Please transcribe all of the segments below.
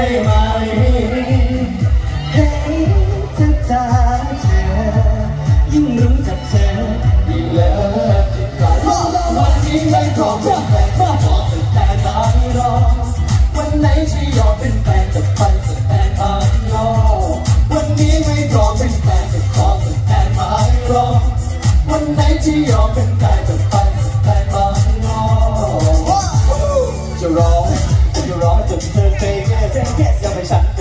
ได้ไหมเห็นเธอจากเธอยิ่งรู้จักเธอยิ่งเลิกกอดวันนี้ไม่ร้อมจะแบ่งอแต่ตอนรอวันไหนจะยอมเป็นแฟนกัไปแต่ตอนรอวันนี้ไม่รอเป็นแฟนจะขอแต่ตอนรอวันไหนจะยอมเป็นแฟน แจ๊สแจ๊สยังไม่ชัด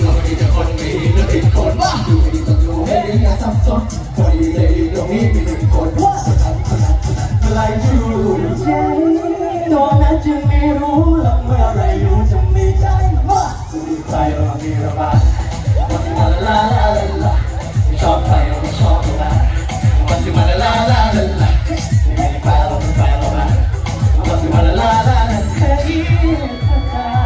เราไม่จะคนมีเรือผิดคนว่าดูไม่ดีต้องดูให้ดีอย่างซ้สนพอดีเลยตรงนี้มีหนึ่งคนว่าอะไรอยู่ใจตัวนั้นจึงไม่รู้หรอเมื่อไรอยู่จะมีใจว่าจะมีใครเรามีระบายวันที่มาลาลาลาลาไม่ชอบใครเราไม่ชอบเราละวันที่มาละลาลาลาลาไม่มีแฟนเราเป็แฟนเราละวันที่มาละลาลาลาเฮ้ย